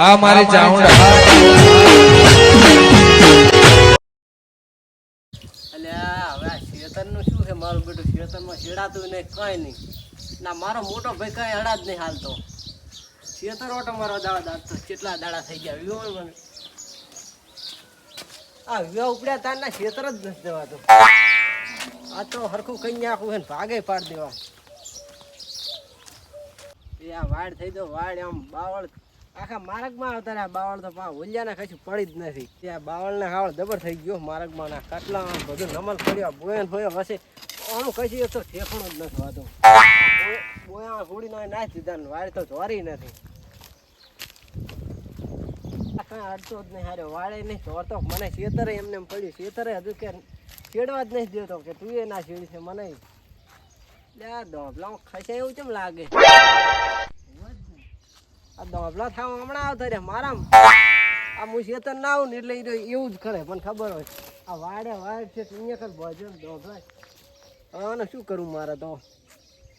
આ મારી શું છે મારું બેટું? શેતરમાં શેડાતું નહીં કઈ નહીં. ના મારો મોટો ભાઈ કઈ હડા જ નહીં હાલતો. શેતર ઓટો મારો દાડા દાડતો કેટલા દાડા થઈ ગયા વિવો મને. આ વિવો ઉપડ્યા તારના શેતર જ નથી દેવાતું. આ તો હરખું કઈ નાખવું ને ભાગે પાડ દેવા. એ આ વાડ થઈ તો વાડ આમ બાવળ આખા માર્ગમાં આવતા રહ્યા. બાવળ તો પા ઓલિયાને કશું પડી જ નથી. ત્યાં બાવળને હાવળ જબર થઈ ગયો માર્ગમાં ના કટલા બધું નમલ પડ્યો બોયન બોયો હશે આનું કશું તો ઠેકણો જ નથી હોતું બોયા હોડીનો નાખી દીધા ને વાડ તો જોરી નથી. કાંઈ અડતો જ નહીં. હારે વાળે નહીં. જોરતો મને ખેતરે એમને એમ પડ્યું. ખેતરે હજુ કે ચેડવા જ નહીં દેતો કે તું એ ના છેડી છે મને. લે આ દોભલા ખસે એવું કેમ લાગે? આ દોભલા થાવ હમણાં આવતા રે મારામ. આ હું શેતર ના આવું ને એટલે એવું જ કરે પણ ખબર હોય. આ વાડે વાડ છે અહીંયા કર ભજન, દોબલા. આને શું કરું મારે તો?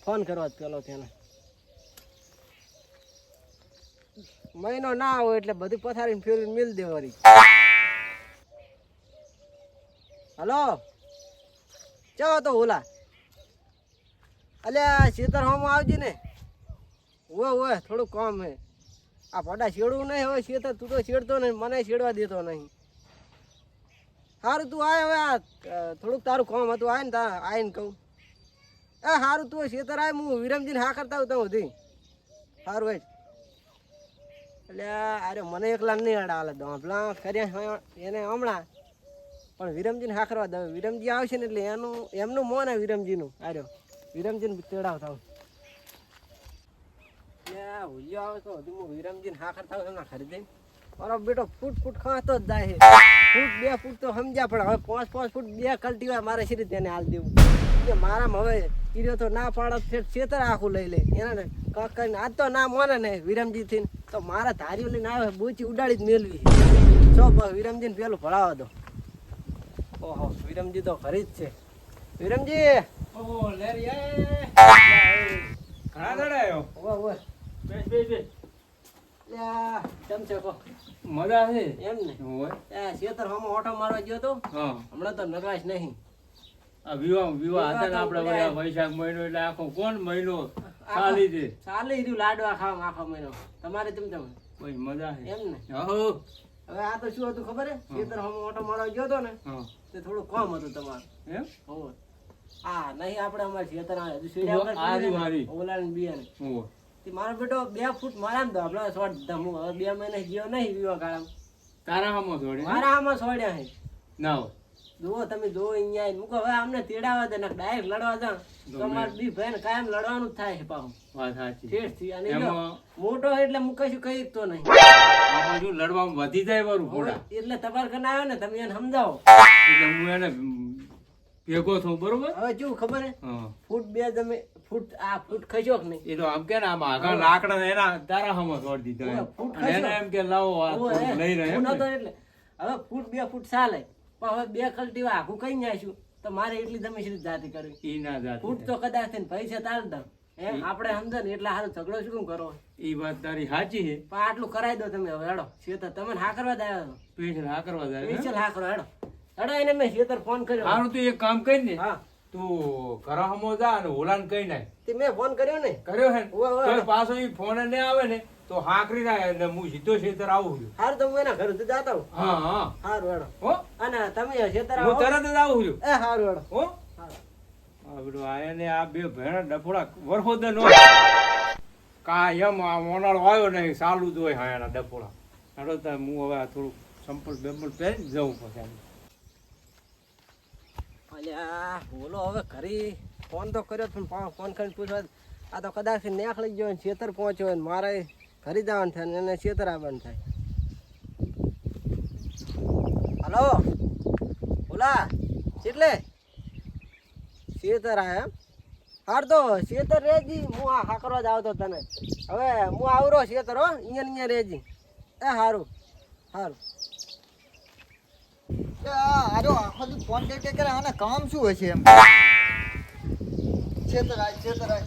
ફોન કરવા જ પેલો તેને. મહિનો ના આવે એટલે બધું પથારીને ફેરવીને મિલ દેવાની હલો? ચો તો ઓલા? અલ્યા શેતર હોમ આવજે ને. ઓવે ઓવે થોડું કામ હે. આ પડા શેડવું નહીં, હવે શેતર તું તો શેડતો નહીં, મને શેડવા દેતો નહીં. સારું તું આય હવે આ થોડુંક તારું કામ હતું, આય ને તા આવીને કહું. એ સારું તું શેતર આય, હું વિરમજીને હા કરતા હું ત્યાં સુધી. સારું ભાઈ એટલે અરે મને એકલા નહીં અડા હાલે દોંભલા કર્યા એને હમણાં. પણ વિરમજીને હા કરવા દઉં. વિરમજી આવશે ને એટલે એનું, એમનું મોન હે વિરમજીનું. આર્યો, વિરમજીને તેડાવતા હું લે આવે તો હજુ હું વિરમજીને એમના ખરીદે મારો બેટો ફૂટ ફૂટ ખાતો જ જાય છે ફૂટ બે ફૂટ તો સમજ્યા પણ હવે પાંચ પાંચ ફૂટ બે કલટી હોય મારે તેને હાલ દેવું કે મારામાં હવે ઈર્યો તો ના પાડો છેતર આખું લઈ લે એના કાંક કરીને આજ તો ના મોને ને વિરમજી થી તો મારા ધારીઓ લઈને આવે બૂચી ઉડાડી જ મેળવી ચો વિરમજીને પેલું ભણાવો દો ઓહો વિરમજી તો ખરી જ છે વિરમજી ઘણા દડા આવ્યો ઓવે ઓવે બેસ બેસ બેસ. મજા છે એમ ને? ઓય શેતર હમો ઓટો મારવા ગયો તો? હમણાં તો નરવાશ નહીં. આ વિવાહ વિવાહ હતા આપણે વિવાહ તો વળી આ વૈશાખ મહિનો એટલે આખો કોણ મહિનો ચાલી દે ચાલે રહ્યું લાડવા ખાવા આખો મહિનો. તમારે તેમ તેમ. કોઈ મજા છે એમ ને? હો હવે આ તો શું હતું ખબર હે? હમો ઓટો મારવા ગયો તો ને તે થોડું કામ હતું તમારું. એમ? હો આ નહીં આપણે અમારે આ હજુ રહ્યું, બિયાને. તે મારો બેટો બે ફૂટ મારા ને આપણે શોર્ટ ધમો. હવે બે મહિને ગયો નહીં વિવા કાળામાં તારા હામો છોડ્યા મારા આમાં છોડ્યા હે. ના જુઓ તમે જુઓ અહીંયા આવીને. મૂકો હવે આમને તેડાવા દે ડાયરેક્ટ લડવા જા તમારે બી ભાઈ કાયમ લડવાનું જ થાય છે પાછું વાત સાચી. ઠેઠથી અને મોટો એટલે હું કઈ તો નહીં. શું લડવામાં વધી જાય વારું ઘોડા. એટલે તમારે કને આવ્યો ને તમે એને સમજાવો. એટલે હું એને ભેગો થઉં બરોબર? હવે શું ખબર હે. ફૂટ બે તમે ફૂટ આ ફૂટ ખજો કે નહીં? એ તો આમ કે ને આમ આગળ લાકડા એના તારા હમ છોડી દીધો. ફૂટ એને એમ કે લાવો આ લઈ રહ્યો એટલે. હવે ફૂટ બે ફૂટ ચાલે. પણ હવે બે કલટી આખું કઈ નાખ્યું તો મારે એટલી તમે શ્રી જાતિ કરવી. ઈ ના જાતિ ફૂટ તો કદાચ થઈને પૈસા તાર દઉં એમ આપણે સમજો ને એટલે હારું ઝઘડો શું કરો ઈ વાત તારી સાચી છે. પણ આટલું કરાવી દો તમે હવે હેડો. શેતર તમે હા કરવા જ આવ્યા સ્પેશિયલ હા કરવા હે? સ્પેશિયલ હા? કરો હેડો. હેડો એને મેં શેતર ફોન કર્યો. હારું તું એક કામ કરી ને. હા. તું ઘર હમો જા અને ઓલાન કઈ નાય તે મેં ફોન કર્યો ને. કર્યો હે. તોય પાછો ઈ ફોન ને આવે ને તો હાકરી ના એટલે હું સીધો ખેતર આવું છું. હાર તો હું એના ઘર જતા જાતા હું હા હા. હારું હેડો હો? અને તમે શેતર હું તરત જ આવું છું. એ હારું હેડો હો? હારું. આ આયા ને આ બે ભેણા ડફોડા વરખો દે નો કાયમ આ મોનાળો આવ્યો ને ચાલુ જ હોય હા એના ડફોડા. તો હું હવે થોડું સંપલ બેમ્પલ પહેરી જવું પછી અલ્યા, બોલો હવે ઘરે ફોન તો કર્યો પણ ફોન કરીને પૂછવા આ તો કદાચ નીકળી ગયો છેતર પહોંચ્યો હોય મારે ઘરે જવાનું થાય એને છેતર આવવાનું થાય. હલો? બોલા એટલે છેતર આયા એમ? હાર તો છેતર રેજી, હું આ હાકરો જ આવતો તને. હવે હું આવરો છેતર હો અહીંયા અહીંયા રેજી. એ સારું સારું આરો આખો દી ફોન કરી કે આને કામ શું હશે એમ? છેતરાય છેતરાય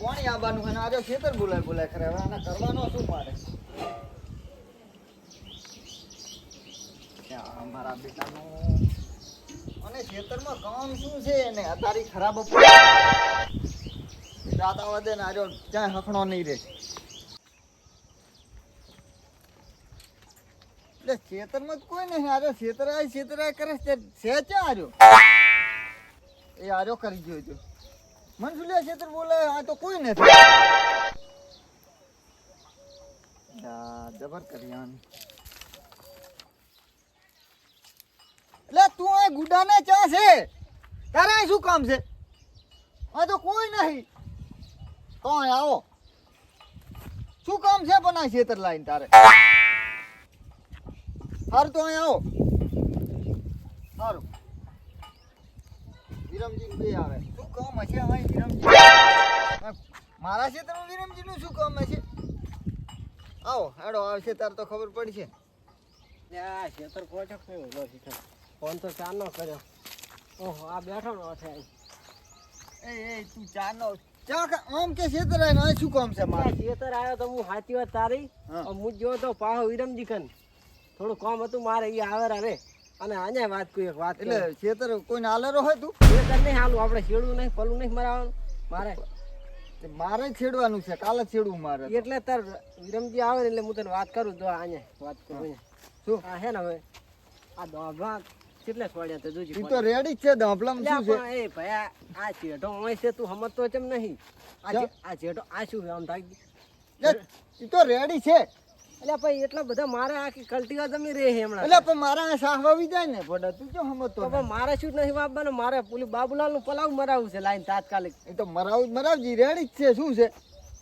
કોણ આવવાનું હોય આજે ખેતર બોલાય બોલાય ખરે. કરવાનો શું મારે અને ખેતરમાં કામ શું છે એને? અતારી ખરાબ રાત આવવા દે ને આજો ક્યાંય હખણો નહીં રહે. ખેતરમાં જ કોઈ નહીં. આજો ખેતરાય ખેતરાય કરે છે. ક્યાં આજો એ આર્યો કરી ગયો જો મનસુલિયા ખેતર બોલે? આ તો કોઈ નથી. જબર કરી. એટલે તું આ ગુડાને ચા છે? તારે શું કામ છે? આ તો કોઈ નહીં. તો આવો. શું કામ છે પણ આ ખેતર લાઈન તારે? સારું તો અહીં આવો. સારું વિરમજી બે આવે. શું કામ હશે અહીં વિરમજી? મારા ક્ષેત્રમાં વિરમજીનું શું કામ હશે? આવો હેડો આવશે તાર તો ખબર પડશે. આ ખેતર પહોંચો કયો ઓલો શીખર ફોન તો ચાર નો કર્યો. ઓહો આ બેઠો નો છે અહીં. એ એ તું ચા નો આમ કે આવીને અહીં શું કામ છે મારે? ખેતર આવ્યો તો હું સાચી વાત તારી. હું. જો તો પાહો વિરમજી કન થોડું કામ હતું મારે એ આવે રે. અને આને વાત કોઈ એક વાત એટલે ખેતર કોઈને આલેરો હોય તું? ખેતર નહીં હાલું આપણે છેડવું નહીં પલું નહીં મરાવાનું. મારે મારે છેડવાનું છે કાલે છેડવું મારે એટલે તાર વિરમજી આવે એટલે હું તને વાત કરું તો અહીંયા વાત કરું શું? આ હે ને હવે આ દોભા કેટલે છોડ્યા તો જોજી તો રેડી છે દાંભલામ શું છે? એ ભયા આ છેડો હોય છે તું સમજતો કેમ નહીં. આ આ છેડો આ શું આમ થાય? લે, ઈ તો રેડી છે. એટલે ભાઈ એટલા બધા મારે આખી કલ્ટીવા જમી રહે છે હમણાં. એટલે પણ મારે આ શાહ વાવી જાય ને પડે તું કેમ સમજતો તો પણ મારે શું નહીં વાપવાનું મારે પેલું બાબુલાલનું પલાવ મરાવું છે લાઈન તાત્કાલિક. એ તો મરાવ મરાવજી રેડી જ છે શું છે?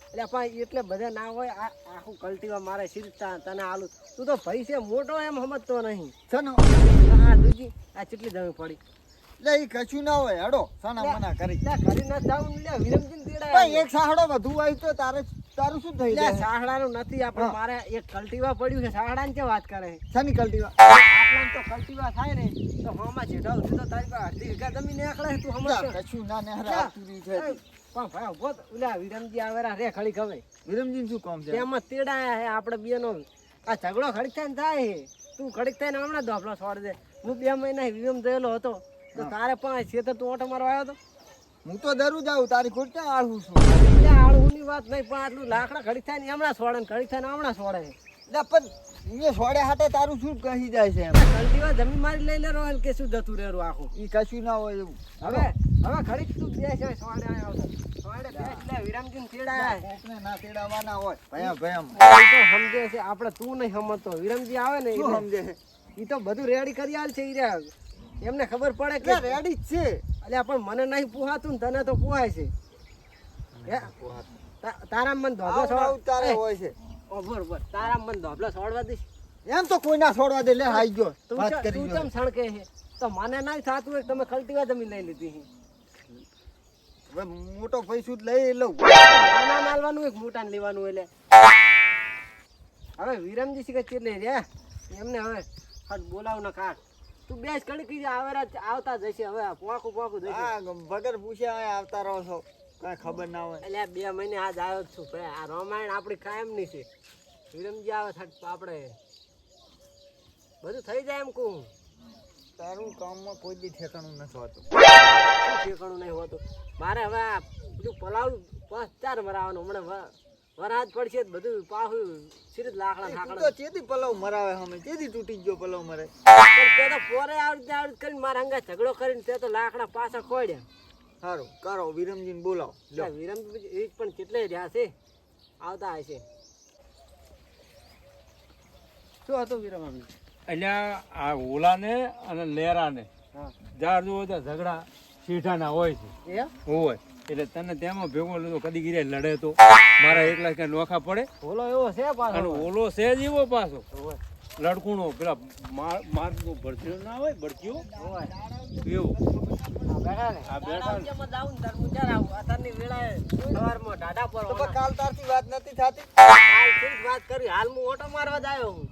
એટલે ભાઈ એટલે બધા ના હોય આ આખું કલ્ટીવા મારે સીધતા તને આલું. તું તો ભાઈ છે મોટો એમ સમજતો નહીં. છે ને આ દૂજી આ કેટલી જમી પડી. એટલે એ કશું ના હોય હડો સાના મના કરી. ઘરે ના જાઉં લે વિરમજીન તેડા એક સાહડો વધુ આવી તો તારે તારું શું થઈ જાય? સાહડાનું નથી આપણે મારે એક કલ્ટીવા પડ્યું છે. સાહડાની કે વાત કરે? છે શાની કલ્ટીવા? આટલામાં તો કલ્ટીવા થાય ને તો હવામાં જેઠા સુધી તો તારી પાસે અડધી વીઘા જમીન આખડે તું હમણાં કશું ના ને જા. આવતું છે. પણ ભાઈ ઊભો. ઓલા વિરમજી આવેલા રે ખડી ખવાય વિરમજી શું કામ છે? એમાં તેડાયા હે આપણે બેનો. આ ઝઘડો ખડીક થાય ને થાય હે. તું ખડીક થાય ને હમણાં દોભલો છોડ દે. હું બે મહિના વિરમ ગયેલો હતો. તો તારે પણ તો તું ઓટો મારવા આવ્યો હતો હું તો દરરોજ આવું તારી ખોટ ક્યાં આળું છું? એટલે આળુની વાત નહીં પણ આટલું લાકડા ઘડી થાય ને હમણાં સોડે ને ઘડી થાય ને હમણાં સોડે. એટલે પણ એ સોડે હાટે તારું શું કહી જાય છે એમ? વાર જમીન મારી લઈ લેરો કે શું જતું રહેરું આખું? એ કશું ના હોય એવું. હવે હવે ઘડી તું બેસ હવે સોડે આવ્યો સોડે બે લે વિરામજી તેડાયા. ના તેડાવાના હોય. ભયા ભયામ તો સમજે છે આપણે તું નહીં સમજતો. વિરામજી આવે ને શું એટલે. સમજે? છે ઈ તો બધું રેડી કરી આલ છે રહ્યા. એમને ખબર પડે કે રેડી જ છે. અલ્યા પણ મને નહીં પુહાતું ને તને તો પુહાય છે. તારા મન ધોબલો તારે હોય છે. ઓ બરોબર તારા મન ધોબલો છોડવા દઈશ. એમ તો કોઈ ના છોડવા દે લે હાઈ ગયો. તું વાત કરી તું કેમ સણકે છે. તો મને નહીં થાતું હોય કે તમે કલ્ટીવા જમીન લઈ લીધી છે. હવે મોટો પૈસું જ લઈ લઉં. નાના માલવાનું એક મોટા ને લેવાનું એટલે હવે વિરમજી શીખે ચેટલે રે એમને હવે બોલાવ ના કાઢ તું બેસ કડકી આવેરા આવતા જશે હવે પોખું પોકું પોકું જશે હા વગર પૂછ્યા હવે આવતા રહો છો. કઈ ખબર ના હોય. એટલે બે મહિને આજ આવ્યો જ છું. ભાઈ આ રામાયણ આપણી કાયમની છે. વિરમજી આવે થાક આપણે બધું થઈ જાય એમ કહું. તારું કામમાં કોઈ દી ઠેકાણું નથી હોતું. ઠેકાણું નહીં હોતું? મારે હવે આ બધું પલાવ પાંચ ચાર મરાવાનું હમણાં વ- વરસાદ પડશે તો બધું પાછું સીરીજ લાકડા ઠાકડા તો ચેતી પલવ મરાવે અમે ચેતી તૂટી ગયો પલવ મરે. તે તો પોરે આવડત આવડત કરીને મારા અંગા ઝઘડો કરીને તે તો લાકડા પાછા ખોડ્યા. સારું કરો વિરમજીને બોલાવો. એટલે વિરમ એ પણ કેટલે રહ્યા છે આવતા હશે. શું હતું વિરમ એટલે આ ઓલાને અને લેરાને જાર જુઓ તો ઝઘડા સીઠાના હોય છે. એ હોય. એટલે તને તેમાં ભેગો લીધો કદી ગીરે લડે તો. મારા એકલા ક્યાં નોખા પડે? ઓલો એવો છે અને ઓલો છે જ એવો પાછો. લડકુણો પેલા માર મારનું ભરતીઓ ના હોય ભરતીઓ એવું. કાલ તારથી વાત નથી થતી? વાત કરી. હાલ હું ઓટો મારવા જ આવ્યો હું.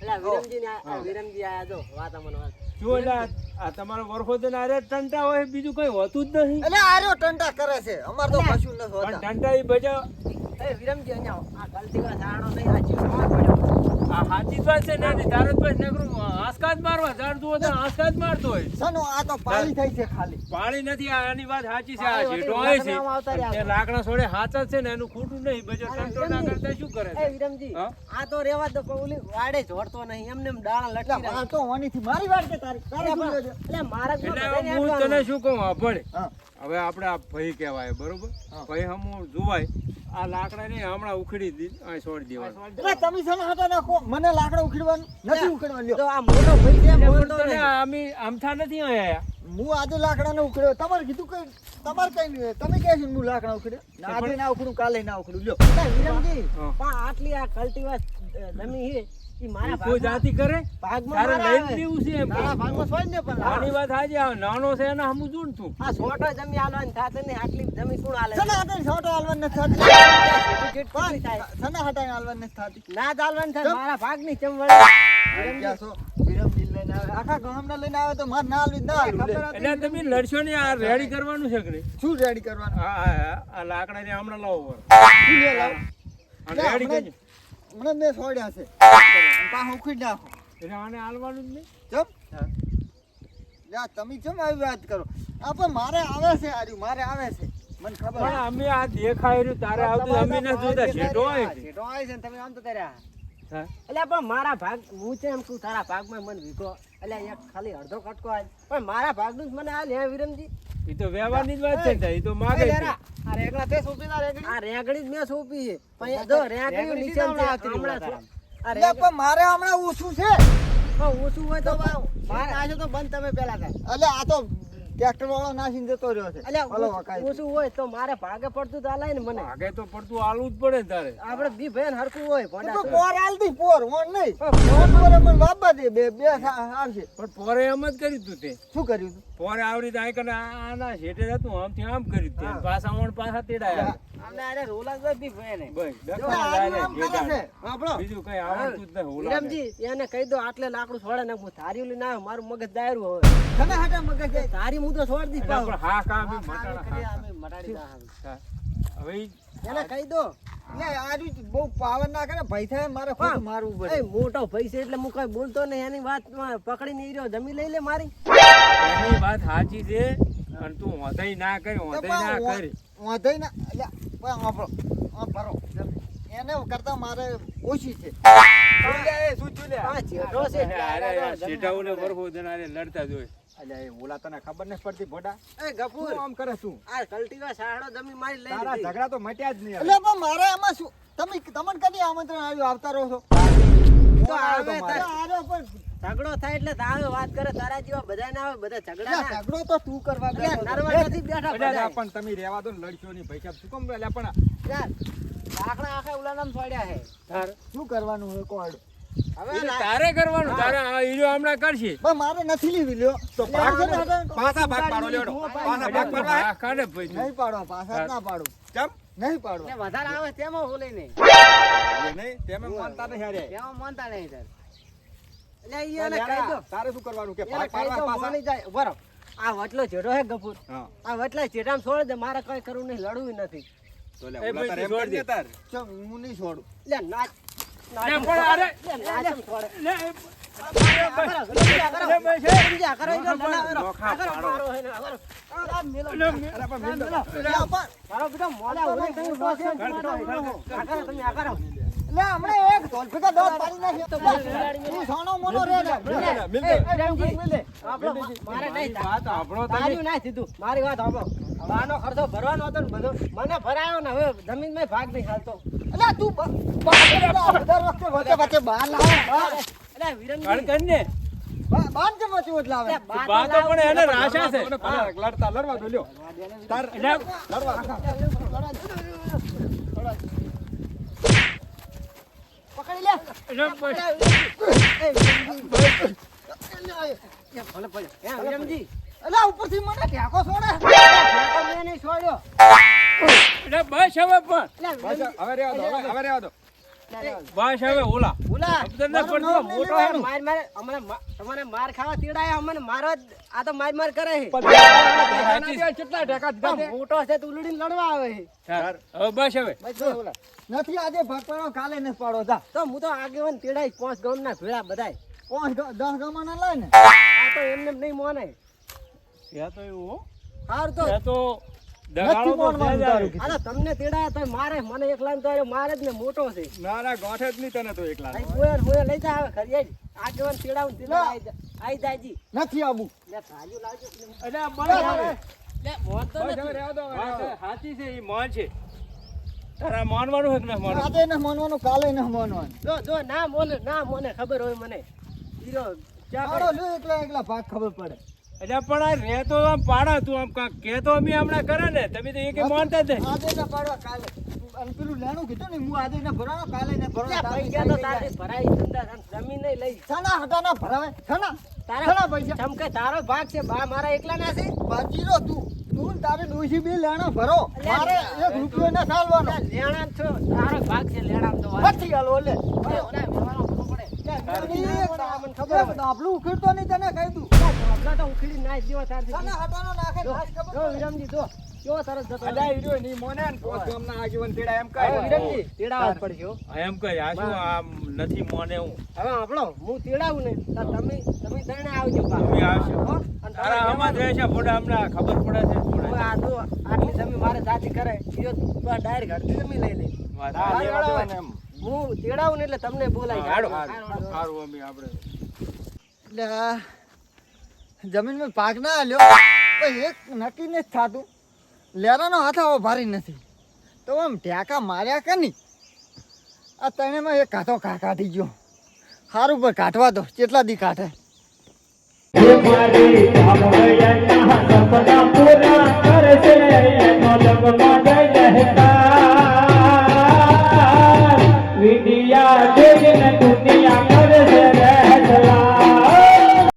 એટલે વિરમજી ને વિરમજી આયા જો વાત અમને વાત. આ તમારો તમારો તો આરે ટંટા હોય બીજું કઈ હોતું જ નહીં. એટલે આર્યો ટંટા કરે છે. અમાર તો કશું નથી પણ હોતા ટંટા એ બજા એ વિરમજી અહીંયા આ આ કલ્ટીવા સાણો નહીં આ ચીડો પડ્યો હાચી તો છે ને ધારતભાઈ નગરું પછી નકરું આંસકા જ મારવા ઝાડ જુઓ તો આંસકા મારતો હોય. સનો આ તો પાણી થઈ છે ખાલી. પાણી નથી આની વાત સાચી છે આ જેટો હોય છે. તે લાકડા છોડે હાથ છે ને એનું ખોટું નહીં બજો કંટ્રોલ ના કરતા શું કરે એ છે વિરમજી આ તો રેવા દો ઓલી વાડે જોડતો નહીં એમને એમ દાણા લટકી રહ્યા. આ તો વાણીથી મારી વાડ કે તારી. તારે એટલે છે? મારા એટલે હું તને શું કહું હા. હવે આપણે આ ભાઈ કહેવાય બરોબર? ભાઈ હમું જોવાય. આ લાકડા ને હમણાં ઉખડી દી આ છોડી દેવાનું. એટલે તમે છે ને હાટા નાખો. મને લાકડા ઉખેડવાનું નથી ઉખેડવાનું લ્યો. તો આ મોટો ભાઈ છે મોટો ને અમે આમથા નથી આયા. હું આજે લાકડા ને ઉખડ્યો. તમારે કીધું કઈ તમારે કઈ નહીં તમે કહે છે હું લાકડા ઉખડ્યો? ના, આજે ના ઉખડું કાલે ના ઉખડું. લ્યો. પણ આટલી આ કલ્ટીવા જમીન હે ઈ મારા કોઈ જાતિ કરે ભાગમાં મારા લઈ. દેવું છે એમ મારા ભાગમાં સોય ને પણ આની વાત હાજી આ નાનો છે એને હમું જોન છું આ છોટો જમી આલવાની થાતે ને આટલી જમી શું આલે સના હાટા છોટો હાલવા ને થતી થાય. સના હાટા હાલવા ને થતી ના ચાલવાનું થાય મારા ભાગની ક્યાં છો? વિરમજી લઈને આવે આખા ગામના લઈને આવે તો મારે ના હાલવી ના હાલવું લે. એટલે તમે લડશો ને આ રેડી કરવાનું છે શું રેડી કરવાનું આ આ- આ લાકડા ને હમણાં લાવો વર. શું લે લાવ? આ લે, રેડી હમણાં- કરજો. હમણાં મેં છોડ્યા છે. પાછું ઉખેડી નાખો. એટલે આને હાલવાનું જ નહીં? ચમ? યા તમે ચમ આવી વાત કરો? આ પણ મારે આવે છે આર્યું મારે આવે છે. મને ખબર પણ અમે આ દેખાય રહ્યું તારે આવતું અમે ન જોતા શેઠો હોય છે. હોય છે તમે આમ તો કર્યા. એટલે પણ મારા ભાગ હું છે એમ કહું તારા ભાગમાં મને વીકો એટલે એક ખાલી અડધો કટકો આલ પણ મારા ભાગનું જ મને હાલ હે વિરમજી. એ તો વ્યવહારની જ વાત છે એ તો માગે છે. આ રેગડા તે સોપી ના રેગડી? આ રેગડી જ મેં સોંપી છે. પણ એ જો રેગડી નીચે હમણાં છો- આ લે, પણ મારે હમણાં ઓછું છે. ઓછું હોય તો મારે આજે તો બંધ તમે પેલા થાય. એટલે આ તો ટ્રેક્ટર વાળો નાસીને જતો રહ્યો છે. છે. ઓછું હોય તો મારે ભાગે પડતું તો આલાય ને મને. ભાગે તો પડતું આલવું જ પડે તારે. આપણે બી ભેન હરખું હોય એ તો. પોર આલતી પોર ઓન નહીં. પોર પોરે મને વાપવા દે બે બે સા- આવશે પણ પોરે એમ જ કર્યું તું તે. શું કર્યું તું? પોરે આવડી જાય કે આના શેઠે હતું આમથી આમ કરી તે પાછા વણ પાછા તેડાયા આમને આરે રોલા જ બી ભેન હે. બસ બીજું કઈ આવડતું જ હોલાને. વિરમજી એને કહી દો આટલે લાકડું છોડે ને હું થારી લઈને ના મારું મગજ દાયરું હોય તમે હાટા મગજ જાય થારી હું તો છોડી દીધી એટલે હા કા બી મટાડા દા હવે. એને કહી દો. બહુ પાવર ના કરે ભાઈ થાય મારે ખોટું મારવું એ પડે મોટો ભાઈ છે એટલે હું કઈ બોલતો નહીં એની વાત પકડીને નહીં રહ્યો જમી લઈ લે મારી. એની વાત સાચી છે અને તું હોધાઈ ના કરી હોધાઈ ના કરી. વાંધોય ના લે આપણો ભરો. એને કરતા મારે ઓછી છે. લડતા જોઈ અલ્યા એ ઓલા તને ખબર નથી પડતી ભોડા? એ ગફુર આમ કરે શું આ કલ્ટીવા સાડો જમી મારી લઈ તારા. ઝઘડા તો મટ્યા જ નહીં એટલે પણ મારે આમાં શું તમે તમને કદી આમંત્રણ આવ્યું આવતા રહો છો? તો આવે પણ ઝઘડો થાય એટલે તારે વાત કરે તારા જેવા બધા ના આવે બધા ઝઘડા ઝઘડો તો તું કરવા બેઠો નરવા નથી બેઠા બધા. પણ તમે રહેવા દો ને લડશો નહીં ભાઈ સાહેબ શું કેમ એટલે પણ યાર, લાકડા આખા ઉલાનામ છોડ્યા હે તાર શું કરવાનું હોય કોડ હવે તારે કરવાનું તારે ઈજો હમણાં કરશે. પણ મારે નથી લીધી લ્યો. તો પાછા ભાગ પાડો લેડો પાછા ભાગ પાડો? કાઢે ભાઈ નહીં પાડો પાછા ના પાડો. ચમ નહીં પાડો. વધારે આવે તેમાં હોલે નહીં એ નહીં તેમાં માનતા નહીં હારે. તેમાં માનતા નહીં તાર એટલે ઈ એને અલ્યા, કહી દો તારે શું કરવાનું કે જાય. ઊભા આ વટલો જેઠો હે ગફુર. આ વટલા જેઠામાં છોડ દે મારે કઈ કરવું નહીં લડવું નથી. તો લે એ તારે એમ દે તાર. ચમ, હું નહીં છોડું. લે નાચ. નાચ. પણ અરે, લે, નાચમ લે, ને, મેલો. અલ્યા હમણાં એક ઢોલ દોત પાડી નાખ્યો. લે, તું સોનો મોનો રે મિલ દે, મિલ દે. આપણો મારે નહીં વાત સાંભળો તમે. ના થયું. મારી વાત સાંભળો. બાનો ખર્ચો ભરવાનો હતો ને બધો મને ભરાયો ને હવે જમીનમાં ભાગ નહીં હાલતો લે, તું દર વખતે વચ્ચે વચ્ચે બહાર લાવે. બહાર. એટલે કણ. બહાર- બહાર કેમ વચ્ચે વચ્ચે લાવે? એટલે તો પણ એને રાશા છે લડતા લડવા દો લ્યો તાર લડવા. પકડી લે એટલે પછી- એ, વિરમજી. એ, ભલે પડ્યો. હે, વિરમજી લે, ઉપરથી મને ઢેકો છોડે. ઠેકો મેં નહીં છોડ્યો એટલે બસ હવે પણ હવે રહેવા દો હવે હવે રહેવા દો બસ હવે ઓલા. બોલા સમજણ ના મારું પડતી નામ નહીં મોટો હે માર માર હમણાં તમારે માર ખાવા તેડાયા અમને મારો આ તો માર માર કરે છે. કેટલા ટેકા પણ મોટો છે તો ઉલડીને લડવા આવે છે. હવે બસ હવે. બસ જો બોલા. નથી આજે ભગવાનો કાલે નથી પાડો જા. તો હું તો આગેવાન તેડાઈ પાંચ ગામના ભેળા બધાય. પાંચ દસ દસ ના લાય ને. આ તો એમને નહીં મોને. ત્યાં તો એવું હો. હાર તો. તો મોનવાનું છે જ તારું હવે. આ તો તમને તેડાયા તો મારે મને એકલા તો મારે જ ને મોટો છે. ના ના ગોઠે જ નહીં તને તો એકલા આઈ ગોયર ગોયર લઈ જા હવે ખરી આગેવાન તેડાવું ને આઈ જા- નથી આબુ લે થાળીઓ લાવજો. એટલે આ લે મોન તો નથી. રહેવા દો, હવે વાત રહેવા દો. સાચી છે એ મોન છે. તારા માનવાનું છે કે ના માનવાનું? આજે ન માનવાનું કાલે ન માનવાનું. જો જો ના મોને ના મોને ખબર હોય મને. હીરો ચા લ્યો એકલા એકલા ભાગ ખબર પડે. એટલે પણ આ રે તો આમ પાડા તું આમ કાંઈક કે તો અમે હમણાં કરે ને તમે તો એક માનતા જ નહીં. આજે ન પાડવા કાલે. અને પેલું લેણું કીધું ને હું આજે ન ભરવાનો કાલે ને તારે પૈસા તો તારે ભરાઈ ધંધા જમીન નહીં લઈ. સના હતા ના ભરાવે છાના તારા છાના પૈસા. ચમકે તારો ભાગ છે બા મારા એકલા ના છે? બાજીરો તું. તું તારે ડોશી બે લેણા ભરો. મારે એક રૂપિયો ના ચાલવાનો. લેણા છો તારો ભાગ છે લેણા તો પછી હાલો લે. આપણું ઉખેડતો નહીં તને કહી દઉં. ઢોકળા તો ઉખેડી નાખ દેવો તારથી. હટાનો નાખે જો, ખબર જો પડે. વિરમજી જો કેવો સરસ જતો રહે. અલ્યા, ઈ મોને ને પોત ગામના આગેવાન તેડા એમ કહે. વિરમજી તેડાવવા જ પડશે હો. આ એમ કહે આ શું આમ નથી મોને હું હવે આપણો હું તેડાવું ને તમે તમે ત્રણે આવજો બા. તમે આવશો. હો? અને આમાં જ રહેશે ફોટા હમણાં ખબર પડે છે થોડા. આ જો આટલી જમીન મારે જાતિ કરે ઈયો તો ડાયરેક્ટ અડધી જમીન લઈ લે વાત હા, એમ. તેડાવું ને એટલે તમને બોલાય હારું. સારું અમે આપણે એટલે જમીનમાં પાક ના લ્યો પણ એક નક્કી નથી થતું. લેરાનો હાથ આવો ભારી નથી. તો આમ ઢેકા માર્યા કે નહીં? આ તણેમાં એક કાંઠો કા કાઢી ગયો. સારું પર કાઢવા દો કેટલા દી કાઢે. વિડિયા